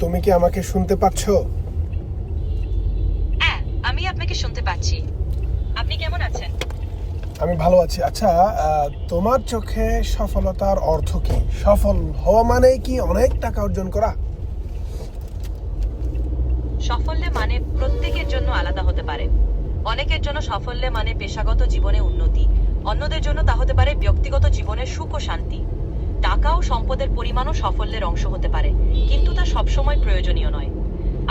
তুমি কি আমাকে শুনতে পাচ্ছ? হ্যাঁ আমি আপনাকে শুনতে পাচ্ছি। আপনি কেমন আছেন? আমি ভালো আছি। আচ্ছা তোমার চোখে সফলতার অর্থ কি? সফল হওয়া মানে কি অনেক টাকা অর্জন করা? সাফল্য মানে প্রত্যেকের জন্য আলাদা হতে পারে। অনেকের জন্য সাফল্য মানে পেশাগত জীবনে উন্নতি। অন্যদের জন্য তা হতে পারে ব্যক্তিগত জীবনে সুখ ও শান্তি। টাকা ও সম্পদের পরিমাণও সাফল্যের অংশ হতে পারে, কিন্তু তা সবসময় প্রয়োজনীয় নয়।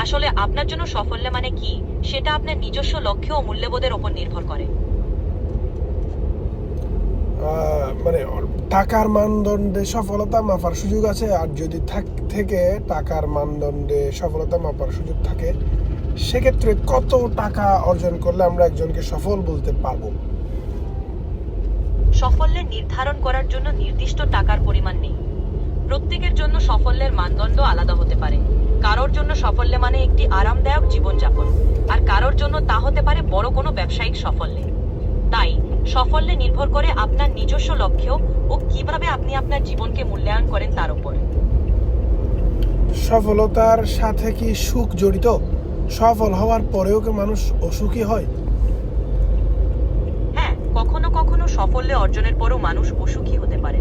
আসলে আপনার জন্য সাফল্য মানে কি, সেটা আপনার নিজস্ব লক্ষ্য ও মূল্যবোধের ওপর নির্ভর করে। মানে টাকার মানদণ্ডে সফলতা মাপার সুযোগ আছে, আর যদি থেকে টাকার মানদণ্ডে সফলতা মাপার সুযোগ থাকে, সেক্ষেত্রে কত টাকা অর্জন করলে আমরা একজনকে সফল বলতে পারব? সাফল্যের নির্ধারণ করার জন্য নির্দিষ্ট টাকার পরিমাণ নেই। প্রত্যেকের জন্য সাফল্যের মানদণ্ড আলাদা হতে পারে। কারোর জন্য সাফল্য মানে একটি আরামদায়ক জীবনযাপন, আর কারোর জন্য তা হতে পারে বড় কোনো ব্যবসায়িক সাফল্যে। তাই, সাফল্যে নির্ভর করে আপনার নিজস্ব লক্ষ্য ও কীভাবে আপনি আপনার জীবনকে মূল্যায়ন করেন তার উপর। সফলতার সাথে কি সুখ জড়িত? সফল হওয়ার পরেও কি মানুষ অসুখী হয়? সাফল্য অর্জনের পরও মানুষ অসুখী হতে পারে।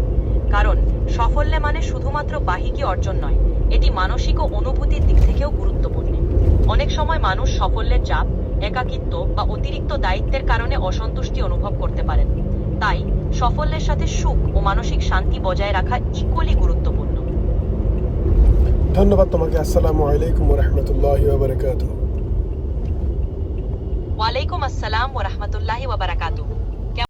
কারণ সাফল্য মানে শুধুমাত্র বাহিকী অর্জন নয় এটি মানসিক ও অনুভূতির দিক থেকেও গুরুত্বপূর্ণ। অনেক সময় মানুষ সাফল্যের চাপ একাকিত্ব বা অতিরিক্ত দায়িত্বের কারণে অসন্তুষ্টি অনুভব করতে পারেন। তাই সাফল্যের সাথে সুখ ও মানসিক শান্তি বজায় রাখা ইকুয়ালি গুরুত্বপূর্ণ। ধন্যবাদ তোমাকে। আসসালামু আলাইকুম রহমতুল্লাহ বারকাতুহ ওয়ালাইকুম আসসালাম ওয়া রাহমাতুল্লাহি ওয়া বারাকাতুহু